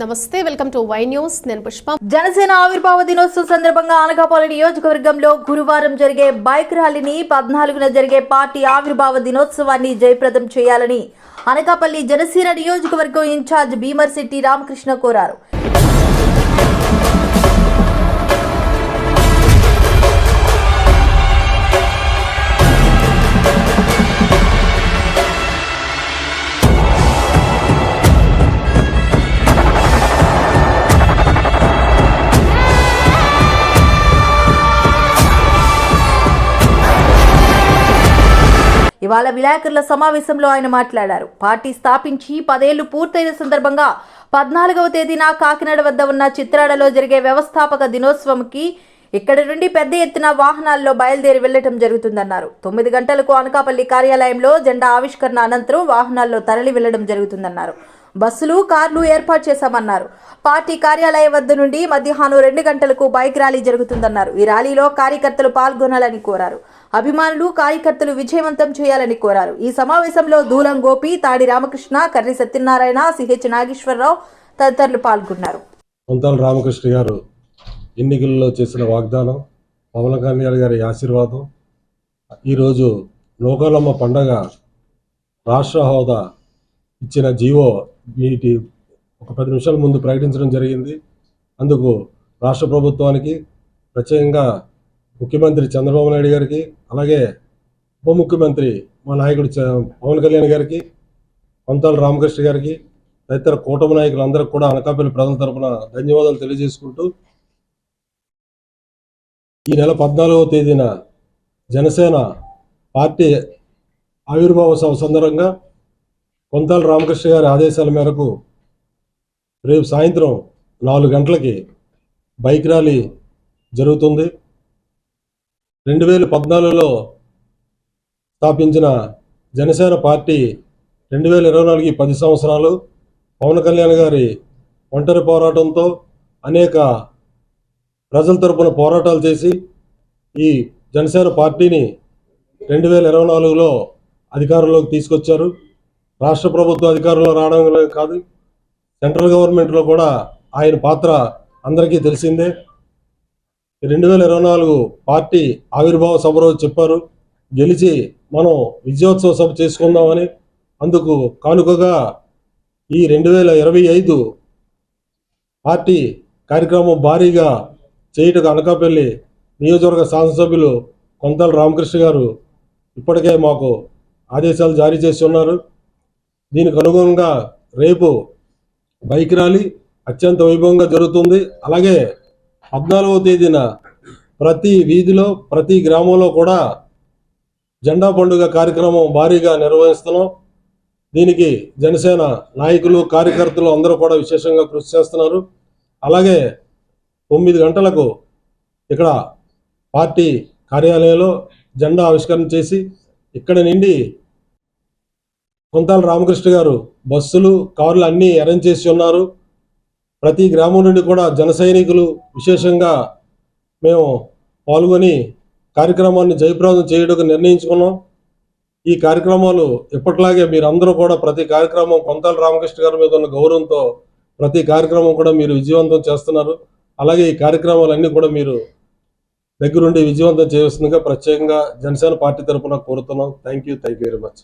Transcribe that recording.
నమస్తే welcome to Y news. నేను పుష్ప. జనసేన ఆవిర్భావ దినోత్సవం సందర్భంగా అనకాపల్లి నియోజకవర్గంలో గురువారం జరిగే బైక్ ర్యాలీని పద్నాలుగున జరిగే పార్టీ ఆవిర్భావ దినోత్సవాన్ని జయప్రదం చేయాలని అనకాపల్లి జనసేన నియోజకవర్గం ఇన్ఛార్జ్ భీమర్ శెట్టి రామకృష్ణ కోరారు. ఇవాళ విలేకరుల సమావేశంలో ఆయన మాట్లాడారు. పార్టీ స్థాపించి పదేళ్ళు పూర్తయిన సందర్భంగా పద్నాలుగవ తేదీన కాకినాడ వద్ద ఉన్న చిత్రాడలో జరిగే వ్యవస్థాపక దినోత్సవంకి ఇక్కడి నుండి పెద్ద ఎత్తున వాహనాల్లో బయలుదేరి వెళ్ళటం జరుగుతుందన్నారు. తొమ్మిది గంటలకు అనకాపల్లి కార్యాలయంలో జెండా ఆవిష్కరణ అనంతరం వాహనాల్లో తరలి వెళ్ళడం జరుగుతుందన్నారు. బస్సులు కార్లు ఏర్పాటు చేశామన్నారు. పార్టీ కార్యాలయం వద్ద నుండి మధ్యాహ్నం రెండు గంటలకు బైక్ ర్యాలీ జరుగుతుందన్నారు. ఈ ర్యాలీలో కార్యకర్తలు పాల్గొనాలని కోరారు. అభిమానులు కార్యకర్తలు విజయవంతం చేయాలని కోరారు. ఈ సమావేశంలో దూలం గోపి తాడి రామకృష్ణ కర్రి సత్యనారాయణ సిహెచ్ నాగేశ్వరరావు తదితరులు పాల్గొన్నారు. రామకృష్ణ గారు ఎన్నికల్లో చేసిన వాగ్దానం పవన్ కళ్యాణ్ గారి ఆశీర్వాదం ఈరోజు లోకాలమ్మ పండగ రాష్ట్ర హోదా ఇచ్చిన జీవో వీటి ఒక పది నిమిషాల ముందు ప్రకటించడం జరిగింది. అందుకు రాష్ట్ర ప్రభుత్వానికి ప్రత్యేకంగా ముఖ్యమంత్రి చంద్రబాబు నాయుడు గారికి అలాగే ఉప ముఖ్యమంత్రి మా నాయకుడు చ- పవన్ కళ్యాణ్ గారికి కొంతాల రామకృష్ణ గారికి తదితర కూటమి నాయకులందరికీ కూడా అనకాపల్లి ప్రజల తరపున ధన్యవాదాలు తెలియజేసుకుంటూ ఈ నెల పద్నాలుగవ తేదీన జనసేన పార్టీ ఆవిర్భావ సందర్భంగా కొంతాల రామకృష్ణ గారి ఆదేశాల మేరకు రేపు సాయంత్రం నాలుగు గంటలకి బైక్ ర్యాలీ జరుగుతుంది. రెండు వేల పద్నాలుగులో స్థాపించిన జనసేన పార్టీ రెండు వేల ఇరవై నాలుగు పది సంవత్సరాలు పవన్ కళ్యాణ్ గారి ఒంటరి పోరాటంతో అనేక ప్రజల తరపున పోరాటాలు చేసి ఈ జనసేన పార్టీని రెండు వేల ఇరవై నాలుగులో అధికారంలోకి తీసుకొచ్చారు. రాష్ట్ర ప్రభుత్వ అధికారంలో రావడం కాదు. సెంట్రల్ గవర్నమెంట్లో కూడా ఆయన పాత్ర అందరికీ తెలిసిందే. రెండు వేల ఇరవై నాలుగు పార్టీ ఆవిర్భావ సభ రోజు చెప్పారు. గెలిచి మనం విజయోత్సవ సభ చేసుకుందామని అందుకు కానుకగా ఈ రెండు వేల ఇరవై ఐదు పార్టీ కార్యక్రమం భారీగా చేయుటకు అనకాపల్లి నియోజకవర్గ శాసనసభ్యులు కొంతాల రామకృష్ణ గారు ఇప్పటికే మాకు ఆదేశాలు జారీ చేసి ఉన్నారు. దీనికి అనుగుణంగా రేపు బైక్ ర్యాలీ అత్యంత వైభవంగా జరుగుతుంది. అలాగే పద్నాలుగవ తేదీన ప్రతి వీధిలో ప్రతి గ్రామంలో కూడా జెండా పండుగ కార్యక్రమం భారీగా నిర్వహిస్తున్నాం. దీనికి జనసేన నాయకులు కార్యకర్తలు అందరూ కూడా విశేషంగా కృషి చేస్తున్నారు. అలాగే తొమ్మిది గంటలకు ఇక్కడ పార్టీ కార్యాలయంలో జెండా ఆవిష్కరణ చేసి ఇక్కడ నుండి కొంతాల రామకృష్ణ గారు బస్సులు కార్లు అన్నీ అరేంజ్ చేసి ఉన్నారు. ప్రతి గ్రామం నుండి కూడా జన సైనికులు విశేషంగా మేము పాల్గొని కార్యక్రమాన్ని జయప్రదం చేయడానికి నిర్ణయించుకున్నాం. ఈ కార్యక్రమాలు ఎప్పటిలాగే మీరందరూ కూడా ప్రతి కార్యక్రమం కొంతాల రామకృష్ణ గారి మీద ఉన్న గౌరవంతో ప్రతి కార్యక్రమం కూడా మీరు విజయవంతం చేస్తున్నారు. అలాగే ఈ కార్యక్రమాలన్నీ కూడా మీరు దగ్గరుండి విజయవంతం చేస్తుందిగా ప్రత్యేకంగా జనసేన పార్టీ తరఫున కోరుతున్నాం. Thank you thank you very much